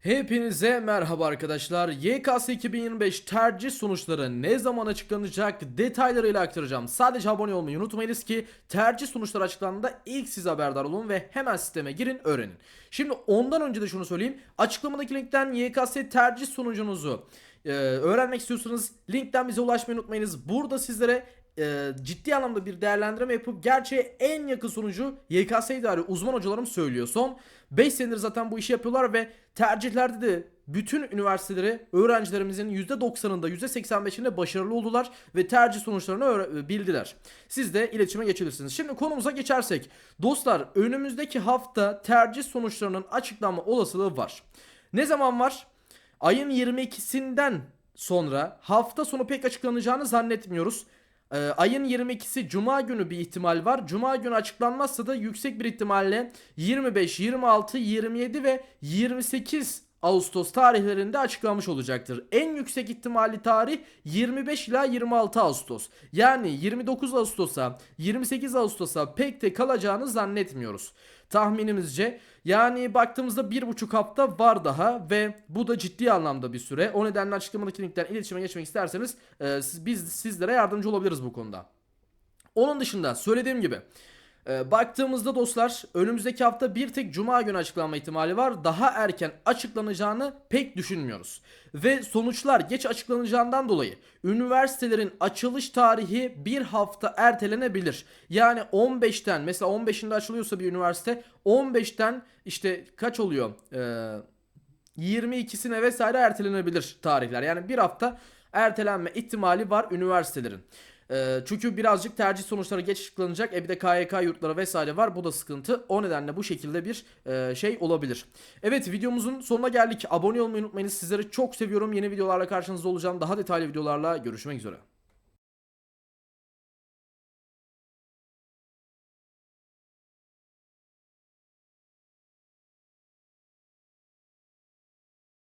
Hepinize merhaba arkadaşlar. YKS 2025 tercih sonuçları ne zaman açıklanacak detaylarıyla aktaracağım. Sadece abone olmayı unutmayınız ki tercih sonuçları açıklandığında ilk siz haberdar olun ve hemen sisteme girin öğrenin. Şimdi ondan önce de şunu söyleyeyim. Açıklamadaki linkten YKS tercih sonucunuzu e, öğrenmek istiyorsanız linkten bize ulaşmayı unutmayınız. Burada sizlere e, ciddi anlamda bir değerlendirme yapıp gerçeğe en yakın sonucu YKS idari uzman hocalarım söylüyor. Son 5 senedir zaten bu işi yapıyorlar ve tercihlerde de bütün üniversiteleri öğrencilerimizin %90'ında %85'inde başarılı oldular ve tercih sonuçlarını öğre- bildiler. Siz de iletişime geçebilirsiniz. Şimdi konumuza geçersek dostlar önümüzdeki hafta tercih sonuçlarının açıklanma olasılığı var. Ne zaman var? Ayın 22'sinden sonra hafta sonu pek açıklanacağını zannetmiyoruz. Ee, ayın 22'si Cuma günü bir ihtimal var. Cuma günü açıklanmazsa da yüksek bir ihtimalle 25, 26, 27 ve 28 Ağustos tarihlerinde açıklanmış olacaktır. En yüksek ihtimalli tarih 25 ila 26 Ağustos. Yani 29 Ağustos'a 28 Ağustos'a pek de kalacağını zannetmiyoruz. Tahminimizce yani baktığımızda bir buçuk hafta var daha ve bu da ciddi anlamda bir süre. O nedenle açıklamadaki linkten iletişime geçmek isterseniz e, biz sizlere yardımcı olabiliriz bu konuda. Onun dışında söylediğim gibi e, baktığımızda dostlar önümüzdeki hafta bir tek cuma günü açıklanma ihtimali var. Daha erken açıklanacağını pek düşünmüyoruz. Ve sonuçlar geç açıklanacağından dolayı üniversitelerin açılış tarihi bir hafta ertelenebilir. Yani 15'ten mesela 15'inde açılıyorsa bir üniversite 15'ten işte kaç oluyor? Ee, 22'sine vesaire ertelenebilir tarihler. Yani bir hafta ertelenme ihtimali var üniversitelerin. Ee, çünkü birazcık tercih sonuçları geç açıklanacak. E bir de KYK yurtları vesaire var. Bu da sıkıntı. O nedenle bu şekilde bir e, şey olabilir. Evet videomuzun sonuna geldik. Abone olmayı unutmayınız. Sizleri çok seviyorum. Yeni videolarla karşınızda olacağım. Daha detaylı videolarla görüşmek üzere.